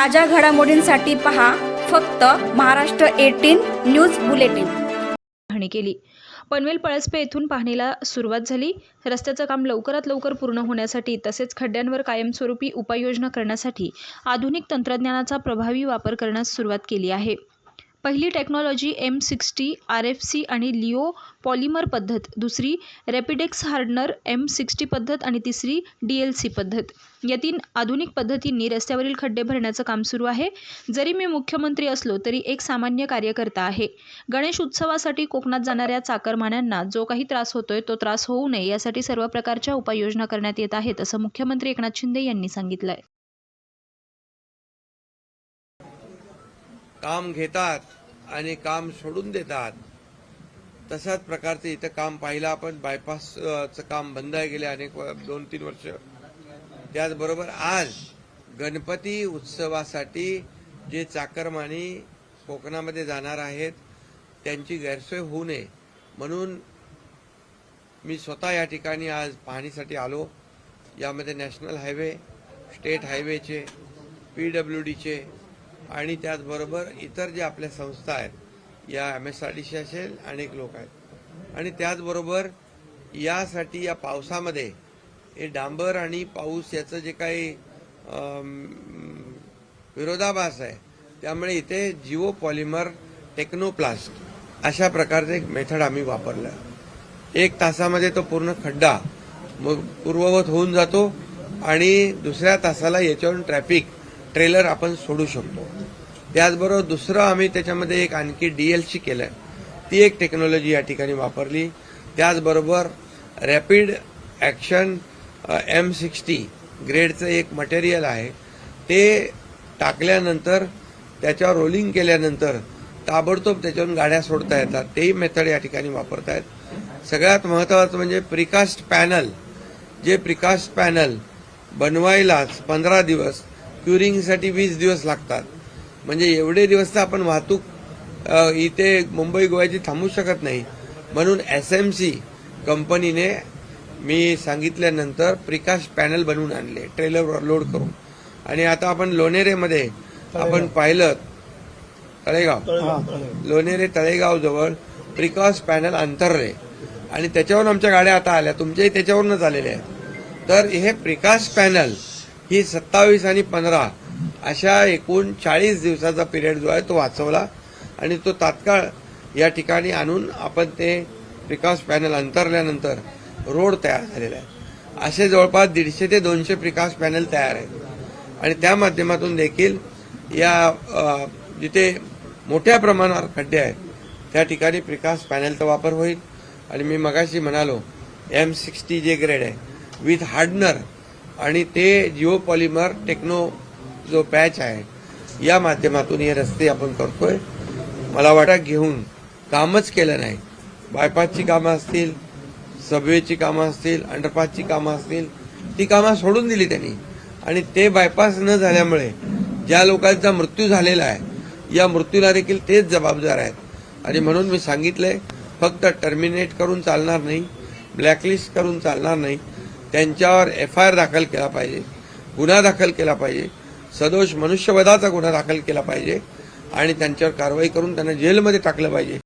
ताज्या घडामोडींसाठी पहा फक्त महाराष्ट्र एटीन न्यूज बुलेटिन. पाहणी केली. पनवेल पळसपे येथून पाहणीला सुरुवात झाली. रस्त्याचं काम लवकरात लवकर पूर्ण होण्यासाठी तसेच खड्ड्यांवर कायमस्वरूपी उपाययोजना करण्यासाठी आधुनिक तंत्रज्ञानाचा प्रभावी वापर करण्यास सुरुवात केली आहे. पहिली technology M sixty R F C आणि लिओ पॉलिमर पद्धत दुसरी रॅपिडेक्स हार्डनर एम सिक्स्टी पद्धत आणि तिसरी डी एल सी पद्धत. या तीन आधुनिक पद्धतींनी रस्त्यावरील खड्डे भरण्याचं काम सुरू आहे. जरी मी मुख्यमंत्री असलो तरी एक सामान्य कार्यकर्ता आहे. गणेश उत्सवासाठी कोकणात जाणाऱ्या चाकरमान्यांना जो काही त्रास होतोय तो त्रास होऊ नये यासाठी सर्व प्रकारच्या उपाययोजना करण्यात येत आहेत असं मुख्यमंत्री एकनाथ शिंदे यांनी सांगितलं आहे काम घेतात आणि काम सोडून देतात. तशाच प्रकारचं इथं काम पाहिलं आपण. बायपासचं काम बंद आहे गेले अनेक व- दोन तीन वर्ष. त्याचबरोबर आज गणपती उत्सवासाठी जे चाकरमानी कोकणामध्ये जाणार आहेत त्यांची गैरसोय होऊ नये. म्हणून मी स्वतः या ठिकाणी आज पाहणीसाठी आलो. यामध्ये नॅशनल हायवे स्टेट हायवेचे पी डब्ल्यू डीचे आणि त्याचबरोबर इतर जे आपल्या संस्था आहेत या M S R D C असेल अनेक लोक आहेत. आणि त्याचबरोबर यासाठी या पावसामध्ये हे डांबर आणि पाऊस याचं जे काही विरोधाभास आहे त्यामुळे इथे जिओ पॉलिमर टेक्नोप्लास्ट अशा प्रकारचं एक मेथड आम्ही वापरलं. एक तासामध्ये तो पूर्ण खड्डा मग पूर्ववत होऊन जातो आणि दुसऱ्या तासाला याच्यावरून ट्रॅफिक ट्रेलर आपण सोडू शकतो. त्याचबरोबर दुसरं आम्ही त्याच्यामध्ये एक आणखी डीएलसी केलं ती एक टेक्नॉलॉजी या ठिकाणी वापरली. त्याचबरोबर रॅपिड ॲक्शन एम सिक्स्टी ग्रेडचं एक मटेरियल आहे. ते टाकल्यानंतर त्याच्यावर रोलिंग केल्यानंतर ताबडतोब त्याच्यावरून गाड्या सोडता येतात. तेही मेथड या ठिकाणी वापरतायत. सगळ्यात महत्त्वाचं म्हणजे प्रिकास्ट पॅनल जे प्रिकास्ट पॅनल बनवायलाच पंधरा दिवस क्युरिंगसाठी वीस दिवस लागतात. म्हणजे एवढे दिवस तर आपण वाहतूक इथे मुंबई गोव्याची थांबू शकत नाही. म्हणून एस एम सी कंपनीने मी सांगितल्यानंतर प्रिकास्ट पॅनल बनवून आणले ट्रेलरवर लोड करून. आणि आता आपण लोणेरेमध्ये आपण पाहिलं तळेगाव. लोणेरे तळेगाव जवळ प्रिकॉस पॅनल अंतरले आणि त्याच्यावरून आमच्या गाड्या आता आल्या तुमच्याही त्याच्यावरूनच आलेल्या आहेत. तर हे प्रिकास पॅनल ही सत्तावीस आणि पंधरा अशा एकूण चाळीस दिवसाचा पिरियड जो आहे तो वाचवला आणि तो तात्काळ या ठिकाणी आणून आपण ते प्रिकास पॅनल अंतरल्यानंतर रोड तयार झालेला आहे. असे जवळपास दीडशे ते दोनशे प्रिकास पॅनल तयार आहेत. आणि त्या माध्यमातून देखील या जिथे मोठ्या प्रमाणावर खड्डे आहेत त्या ठिकाणी प्रिकास पॅनलचा वापर होईल. आणि मी मगाशी म्हणालो एम सिक्स्टी जे ग्रेड आहे विथ हार्डनर आणि ते जिओ पॉलिमर टेक्नो जो पॅच आहे या माध्यमातून हे रस्ते आपण करतोय. मला वाटा घेऊन कामच केलं नाही. बायपासची कामं असतील सबवेची कामं असतील अंडरपासची कामं असतील ती कामं सोडून दिली त्यांनी. आणि ते बायपास न झाल्यामुळे ज्या लोकांचा मृत्यू झालेला आहे या मृत्यूला देखील तेच जबाबदार आहेत. आणि म्हणून मी सांगितलंय फक्त टर्मिनेट करून चालणार नाही ब्लॅकलिस्ट करून चालणार नाही त्यांच्यावर एफ आय आर दाखल केला पाहिजे. गुन्हा दाखल केला पाहिजे. सदोष मनुष्यवधाचा गुन्हा दाखल केला पाहिजे. आणि त्यांच्यावर कारवाई करून त्यांना जेलमध्ये टाकलं पाहिजे.